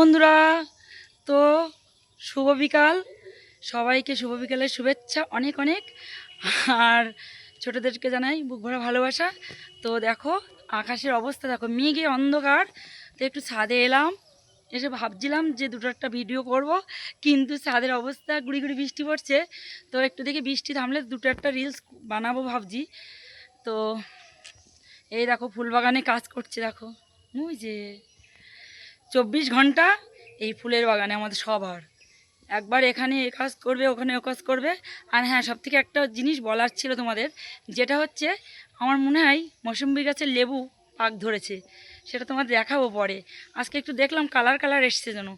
বন্ধুরা, তো শুভ বিকাল। সবাইকে শুভ বিকালের শুভেচ্ছা অনেক অনেক। আর ছোটোদেরকে জানাই বুক ভরা ভালোবাসা। তো দেখো, আকাশের অবস্থা দেখো, মেঘে অন্ধকার। তো একটু ছাদে এলাম, এসে ভাবছিলাম যে দুটো একটা ভিডিও করব, কিন্তু ছাদের অবস্থা গুড়ি গুড়ি বৃষ্টি পড়ছে। তো একটু দেখি বৃষ্টি থামলে দুটো একটা রিলস বানাবো ভাবছি। তো এই দেখো, ফুলবাগানে কাজ করছে দেখো। ওই যে চব্বিশ ঘণ্টা এই ফুলের বাগানে আমাদের সবার একবার এখানে এ কাজ করবে, ওখানে ও কাজ করবে। আর হ্যাঁ সব থেকে একটা জিনিস বলার ছিল তোমাদের, যেটা হচ্ছে আমার মনে হয় মৌসুম্বি গাছের লেবু পাক ধরেছে, সেটা তোমাদের দেখাবো পরে। আজকে একটু দেখলাম কালার কালার এসছে যেন।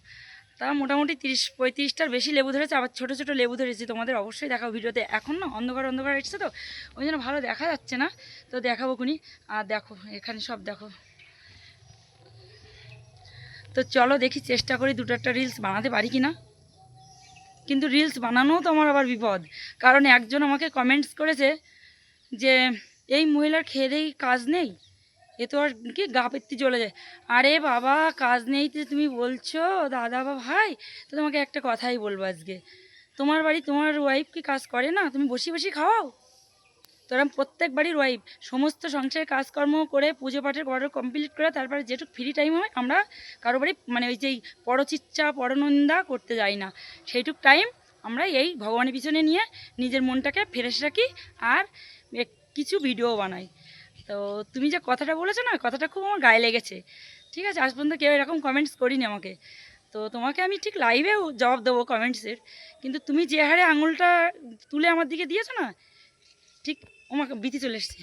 তা মোটামুটি তিরিশ, পঁয়ত্রিশটার বেশি লেবু ধরেছে, আবার ছোটো ছোটো লেবু ধরেছে, তোমাদের অবশ্যই দেখাবো ভিডিওতে। এখন না অন্ধকার অন্ধকার এসছে তো, ওই জন্য ভালো দেখা যাচ্ছে না। তো দেখাবো খুনি, আর দেখো, এখানে সব দেখো। তো চলো দেখি, চেষ্টা করি দুটো একটা রিলস বানাতে পারি কি না কিন্তু রিলস বানানোও তো আমার আবার বিপদ। কারণ একজন আমাকে কমেন্টস করেছে যে, এই মহিলার খেয়ে দেই কাজ নেই? এ তো আর কি গা পেত্তি চলে যায়। আরে বাবা, কাজ নেই তো তুমি বলছো, দাদা বা ভাই? তো তোমাকে একটা কথাই বলব আজকে। তোমার বাড়ি তোমার ওয়াইফ কি কাজ করে না? তুমি বসে বসি খাওয়াও? তোরা প্রত্যেক বাড়ির ওয়াইফ সমস্ত সংসারের কাজকর্ম করে পুজো পাঠের অর্ডার কমপ্লিট করে তারপরে যেটুকু ফ্রি টাইম হয় আমরা কারও বাড়ি মানে ওই যেই পরচিচ্ছা, পরনন্দা করতে যাই না। সেইটুক টাইম আমরা এই ভগবানের পিছনে নিয়ে নিজের মনটাকে ফ্রেশ রাখি আর কিছু ভিডিও বানাই। তো তুমি যে কথাটা বলেছ না, কথাটা খুব আমার গায়ে লেগেছে। ঠিক আছে, আজ পর্যন্ত কেউ এরকম কমেন্টস করিনি আমাকে। তো তোমাকে আমি ঠিক লাইভেও জবাব দেবো কমেন্টসের কিন্তু তুমি যে হারে আঙুলটা তুলে আমার দিকে দিয়েছ না, ঠিক আমাকে বিতি চলে এসছে